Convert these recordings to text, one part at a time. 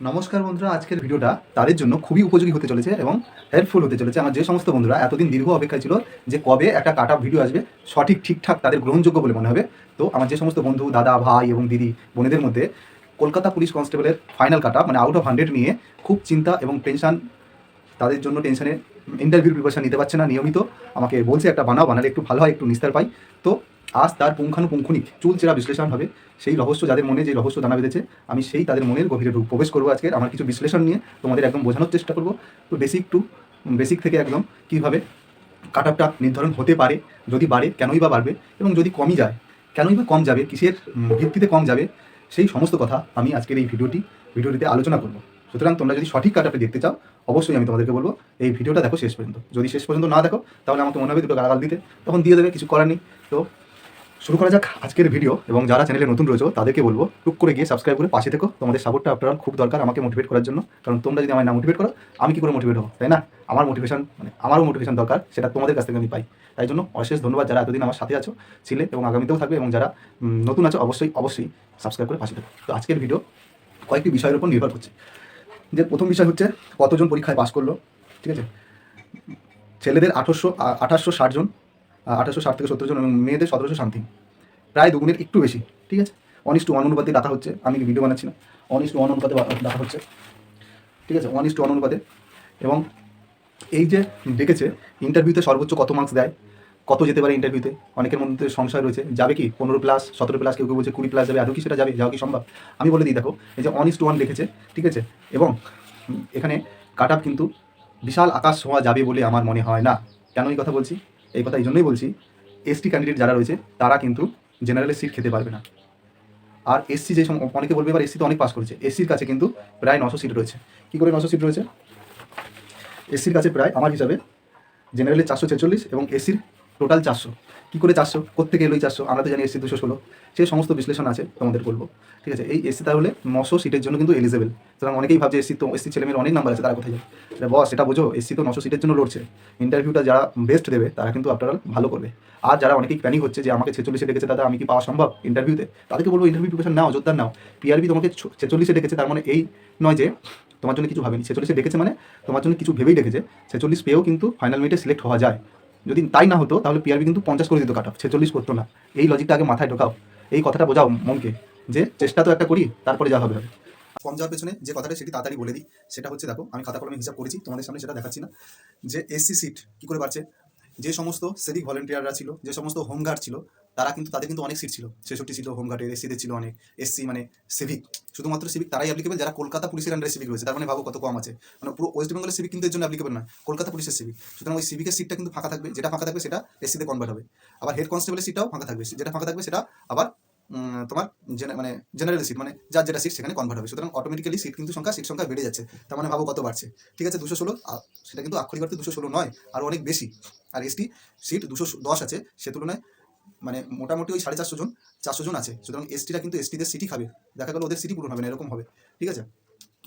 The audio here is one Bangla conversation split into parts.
নমস্কার বন্ধুরা, আজকের ভিডিওটা তাদের জন্য খুবই উপযোগী হতে চলেছে এবং হেল্পফুল হতে চলেছে। আমার যে সমস্ত বন্ধুরা, এতদিন দীর্ঘ অপেক্ষা ছিল যে কবে একটা কাটা ভিডিও আসবে, সঠিক, ঠিকঠাক তাদের গ্রহণযোগ্য বলে মনে হবে। তো আমার যে সমস্ত বন্ধু, দাদা, ভাই এবং দিদি, বোনেদের মধ্যে কলকাতা পুলিশ কনস্টেবলের ফাইনাল কাটা মানে আউট অফ হান্ড্রেড নিয়ে খুব চিন্তা এবং টেনশন তাদের জন্য টেনশনে ইন্টারভিউ প্রিপারেশন নিতে পারছে না, নিয়মিত। আমাকে বলছে, একটা বানাও, বানালে একটু ভালো হয়, একটু নিস্তার পাই। তো আজ তার পুঙ্খানুপুঙ্খনিক চুলচেরা বিশ্লেষণ হবে। সেই রহস্য যাদের মনে, যে রহস্য দানা বেঁধেছে, আমি সেই তাদের মনের গভীরে প্রবেশ করব আজকে আমার কিছু বিশ্লেষণ নিয়ে তোমাদের একদম বোঝানোর চেষ্টা করব। তো বেসিক টু বেসিক থেকে একদম কীভাবে কাট আপটা নির্ধারণ হতে পারে, যদি বাড়ে, কেনই বা বাড়বে, এবং যদি কমই যায়, কেনই বা কম যাবে, কিসের ভিত্তিতে কম যাবে, সেই সমস্ত কথা আমি আজকের এই ভিডিওটি, ভিডিওটিতে আলোচনা করব। সুতরাং তোমরা যদি সঠিক কাট দেখতে চাও, অবশ্যই আমি তোমাদেরকে বলব, এই ভিডিওটা দেখো শেষ পর্যন্ত। যদি শেষ পর্যন্ত না দেখো, তাহলে আমাকে মনে হবে দুটো গালাগাল দিতে। তখন দিয়ে দেবে, কিছু করার নেই। তো শুরু করা যাক আজকের ভিডিও এবং যারা চ্যানেলে নতুন রয়েছে, তাদেরকে বলব, টুক করে গিয়ে সাবস্ক্রাইব করে পাশে থেকো। তোমাদের সাপোর্টটা আপনার খুব দরকার আমাকে মোটিভেট করার জন্য। কারণ তোমরা যদি আমায় না মোটিভেট করো, আমি কি করে মোটিভেট হব, তাই না? আমার মোটিভেশন মানে আমারও মোটিভেশন দরকার, সেটা তোমাদের কাছ থেকে আমি পাই। তাই জন্য অশেষ ধন্যবাদ যারা এতদিন আমার সাথে আছো, ছিলে এবং আগামীতেও থাকবে এবং যারা নতুন আছো, অবশ্যই অবশ্যই সাবস্ক্রাইব করে পাশে থেকো। তো আজকের ভিডিও কয়েকটি বিষয়ের উপর নির্ভর করছে। যে প্রথম বিষয় হচ্ছে, কতজন পরীক্ষায় পাশ করল, ঠিক আছে? ছেলেদের আঠারোশো আঠাশশো ষাট জন আঠাশশো ষাট থেকে সত্তর জন এবং মেয়েদের সতেরোশো সামথিং। প্রায় দুগুণের একটু বেশি, ঠিক আছে? অন ইস টু ওয়ান অনুপাতে ডাটা হচ্ছে, আমি ভিডিও বানাচ্ছি না। অন ইস টু ওয়ান অনুপাতে ডাটা হচ্ছে, ঠিক আছে? ইস টু ওয়ান অনুপাতে এবং এই যে ডেকেছে ইন্টারভিউতে সর্বোচ্চ কত মার্কস দেয়, কত যেতে পারে ইন্টারভিউতে অনেকের মধ্যে সংশয় রয়েছে, যাবে কি? পনেরো প্লাস সতেরো প্লাস কেউ কেউ বলছে কুড়ি প্লাস যাবে, আদৌ কি সেটা যাবে? যাওয়া কি সম্ভব? আমি বলে দিই, দেখো, এই যে অন ইস টু ওয়ান লিখেছে, ঠিক আছে? এবং এখানে কাট আপ কিন্তু বিশাল আকাশ হওয়া যাবে বলে আমার মনে হয় না। কেন এই কথা বলছি? এই কথা এই জন্যই বলছি এসটি ক্যান্ডিডেট যারা রয়েছে, তারা কিন্তু জেনারেলের সিট খেতে পারবে না। আর এসসি যে অনেকে বলবে, এবার এসসি তো অনেক পাস করেছে। এসসির কাছে কিন্তু প্রায় নশো সিট রয়েছে। কী করে নশো সিট রয়েছে? এসসির কাছে প্রায়, আমার হিসাবে জেনারেলের চারশো ছেচল্লিশ এবং এসির টোটাল চারশো। কী করে চারশো? কোথেকে এলোই চারশো? আমরা তো জানি এসসি দুশো ষোলো। সেই সমস্ত বিশ্লেষণ আছে তোমাদের বলব। ঠিক আছে, এই এসসি তাহলে নশো সিটের জন্য কিন্তু এলিজেবল সুতরাং অনেকেই ভাবছে এসসি তো, এসসি ছেলেমেয়ের অনেক নাম্বার আছে, তারা কোথায় এটা বস এটা বোঝো, এসসি তো নশো সিটের জন্য লড়ছে। ইন্টারভিউটা যারা বেস্ট দেবে, তারা কিন্তু আপনারা ভালো করবে। আর যারা অনেকেই প্যানিক হচ্ছে যে আমাকে ছেচল্লিশে ডেকেছে দাদা আমি কি পাওয়া সম্ভব ইন্টারভিউতে তাদেরকে বলব ইন্টারভিউ প্রিপারেশন নাও যোদ্ধার নাও। পিআরবি তোমাকে ছেচল্লিশে ডেকেছে, তার মানে এই নয় যে তোমার জন্য কিছু ভাবেনি। ছেচল্লিশে ডেকেছে মানে তোমার জন্য কিছু ভেবেই ডেকেছে। ছেচল্লিশ পেয়েও কিন্তু ফাইনাল মিটে সিলেক্ট হওয়া যায়। যদি তাই না হতো, তাহলে পিআরবি কিন্তু পঞ্চাশ করে দিত কাট অফ ছেচল্লিশ করতো না। এই লজিকটা আগে মাথায় ঢোকাও। এই কথাটা বোঝাও মনকে যে চেষ্টা তো একটা করি, তারপরে যা হবে হবে। কম যাওয়ার পেছনে যে কথাটা, সেটি তাড়াতাড়ি বলে দিই। সেটা হচ্ছে, দেখো, আমি খাতা কলমে হিসাব করেছি, তোমাদের সামনে সেটা দেখাচ্ছি না। যে এসসি সিট কী করে বাড়ছে? যে সমস্ত সেদিক ভলেন্টিয়াররা ছিল, যে সমস্ত হোমগার্ড ছিল তারা কিন্তু, তাদের কিন্তু অনেক সিট ছিল। ছেষট্টি ছিল হোমগার্ডের এসসিদের ছিল অনেক। এসসি মানে সিভিক শুধুমাত্র সিভিক তারাই অ্যাপ্লিকেবল যারা কলকাতা পুলিশের আন্ডারে সিভিক রয়েছে, তার মানে ভাবো কত কম আছে। মানে পুরো ওয়েস্ট বেঙ্গলের সিভিক কিন্তু এর জন্য অ্যাপ্লিকেবল না, কলকাতা পুলিশের সিভিক সুতরাং ওই সিভিকের সিটটা কিন্তু ফাঁকা থাকবে, যেটা ফাঁকা থাকবে সেটা এসসিতে কনভার্ট হবে। আবার হেড কনস্টেবলের সিটটাও ফাঁকা থাকবে, যেটা ফাঁকা থাকবে সেটা আবার তোমার মানে জেনারেল সিট মানে যার যেটা সিট সেখানে কনভার্ট হবে। সুতরাং অটোমেটিক্যালি সিট কিন্তু সংখ্যা সিট সংখ্যা বেড়ে যাচ্ছে। তার মানে ভাবো কত বাড়ছে। ঠিক আছে, দুশো ষোলো সেটা কিন্তু আক্ষরিক অর্থে দুশো ষোলো নয়, আর অনেক বেশি। আর এসটি সিট দুশো দশ আছে, সে তুলনায় মানে মোটামুটি ওই সাড়ে চারশো জন চারশো জন আছে। সুতরাং এসটিরা কিন্তু এসটিদের সিটি খাবে। দেখা গেল ওদের সিটি পূরণ হবে না, এরকম হবে। ঠিক আছে?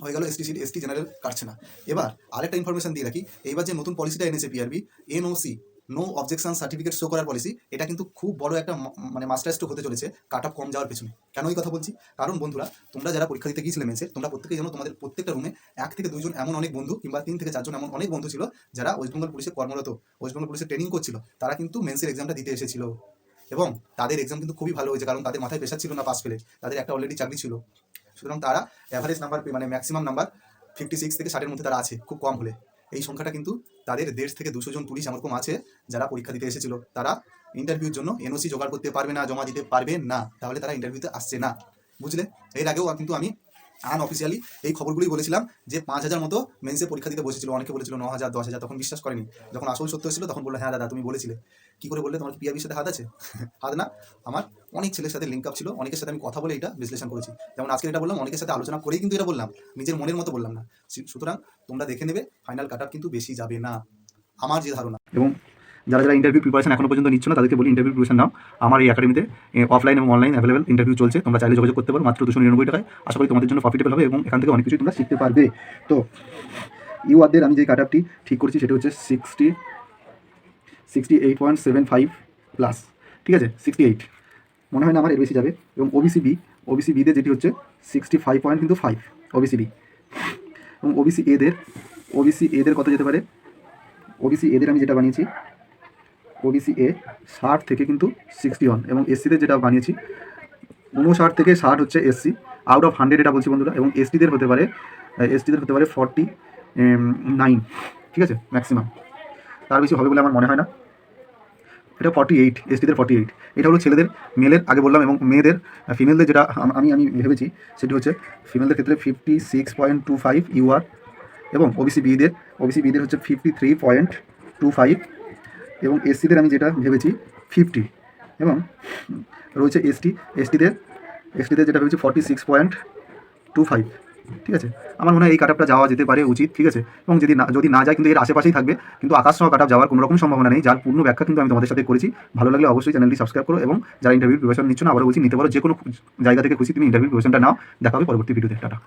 হয়ে গেল এসটি সিট এসটি জেনারেল কাটছে না। এবার আরেকটা ইনফরমেশন দিয়ে রাখি। এইবার যে নতুন পলিসিটা এনেছে PRB NOC no objection certificate show করার পলিসি এটা কিন্তু খুব বড় একটা মানে মাস্টার স্ট্রোক হতে চলেছে কাট অফ কম যাওয়ার পেছনে। কেন এই কথা বলছি? কারণ বন্ধুরা, তোমরা যারা পরীক্ষা দিতে গিয়েছিলে মেসে তোমরা প্রত্যেকে জানো তোমাদের প্রত্যেকটা রুমে এক থেকে দুজন এমন অনেক বন্ধু কিংবা তিন থেকে চারজন এমন অনেক বন্ধু ছিল যারা ওয়েস্ট বেঙ্গল পুলিশে কর্মরত ওয়েস্ট বেঙ্গল পুলিশে ট্রেনিং করছিল। তারা কিন্তু মেন্সের এক্সামটা দিতে এসেছিল। এবং তাদের এক্সাম কিন্তু খুবই ভালো হয়েছে, কারণ তাদের মাথায় প্রেশার ছিল না পাস ফেলে তাদের একটা অলরেডি চাকরি ছিল। সুতরাং তারা অ্যাভারেজ নাম্বার মানে ম্যাক্সিমাম নাম্বার ফিফটি সিক্স থেকে ষাটের মধ্যে তারা আছে, খুব কম হলে। এই সংখ্যাটা কিন্তু তাদের দেড় থেকে দুশো জন পুলিশ এরকম আছে, যারা পরীক্ষা দিতে এসেছিল। তারা ইন্টারভিউর জন্য এনওসি জোগাড় করতে পারবে না, জমা দিতে পারবে না, তাহলে তারা ইন্টারভিউতে আসছে না। বুঝলে? এর আগেও কিন্তু আমি আনঅফিসিয়ালি এই খবরগুলি বলেছিলাম যে পাঁচ হাজার মতো মেন্সে পরীক্ষা দিতে বসেছিল। অনেকে বলেছিল ন হাজার, দশ হাজার, তখন বিশ্বাস করেনি। যখন আসল সত্য ছিল তখন বলল হ্যাঁ দাদা, তুমি বলেছিলে। কি করে বললে? তোমার পিআবির সাথে হাত আছে? হাত না। আমার অনেক ছেলের সাথে লিঙ্ক আপ ছিল। অনেকের সাথে আমি কথা বলে এটা বিশ্লেষণ করেছি। যেমন আজকে এটা বললাম, অনেকের সাথে আলোচনা করেই কিন্তু এটা বললাম। নিজের মনের মতো বললাম না। সুতরাং তোমরা দেখে নেবে ফাইনাল কাট কিন্তু বেশি যাবে না। আমার যে ধারণা। এবং যারা যারা ইন্টারভিউ প্রিপারেশন এখনও পর্যন্ত নিচ্ছ না, তাদেরকে বলি ইন্টারভিউ প্রিপারেশন নাও। আমার এই একাডেমিতে অফলাইন এবং অনলাইন অ্যাভেলেবল ইন্টারভিউ চলছে। তোমরা চাইলে যোগাযোগ করতে পারো, মাত্র দুশো নিরানব্বই টাকায়। আশা করি তোমাদের জন্য প্রফিটেবল হবে এবং এখান থেকে অনেক কিছু তোমরা শিখতে পারবে। তো ইউ আদের আমি যে কাট আপটি ঠিক করেছি, সেটা হচ্ছে sixty sixty eight point seven five plus ঠিক আছে? সিক্সটি এইট মনে হয় না আমার এর বেশি যাবে। এবং ওবিসি বি ওবিসি বিতে যেটি হচ্ছে সিক্সটি ফাইভ পয়েন্ট কিন্তু ফাইভ ওবিসি বি এবং ওবিসি এদের ওবিসি এদের কত যেতে পারে? ওবিসি এদের আমি যেটা বানিয়েছি ওবিসি এ ষাট থেকে কিন্তু সিক্সটি ওয়ান এবং এসসিদের যেটা বানিয়েছি উনষাট থেকে ষাট হচ্ছে এসসি আউট অফ হান্ড্রেড এটা বলছি বন্ধুরা, এবং এসটিদের হতে পারে এসটিদের হতে পারে ফর্টি নাইন ঠিক আছে? ম্যাক্সিমাম তার বেশি হবে বলে আমার মনে হয় না। এটা ফর্টি এইট এসটিদের ফর্টি এইট এটা হলো ছেলেদের, মেলের, আগে বললাম, এবং মেয়েদের ফিমেলদের যেটা আমি আমি ভেবেছি, সেটি হচ্ছে ফিমেলদের ক্ষেত্রে fifty six point two five UR এবং ওবিসি বিদের ওবিসি বিদের হচ্ছে fifty three point two five এবং এসসিদের আমি যেটা ভেবেছি ফিফটি এবং রয়েছে এসটি এসটিদের এসটিদের যেটা ভেবেছি forty six point two five ঠিক আছে? আমার মনে হয় এই কাটাপটা যাওয়া যেতে পারে উচিত, ঠিক আছে? এবং যদি না যদি না যায় কিন্তু এর আশেপাশেই থাকবে, কিন্তু আকাশ সহ কাটাপ যাওয়ার কোনো রকম সম্ভাবনা নেই, যার পূর্ণ ব্যাখ্যা কিন্তু আমি তোমাদের সাথে করেছি। ভালো লাগলে অবশ্যই চ্যানেলটি সাবস্ক্রাইব করো এবং যারা ইন্টারভিউ প্রিপারেশন নিচ্ছ না, আবারও বলছি, নিতে পারো যে কোনো জায়গা থেকে খুশি তুমি ইন্টারভিউ প্রিপারেশনটা নাও। দেখা হবে পরবর্তী ভিডিওতে টাটা।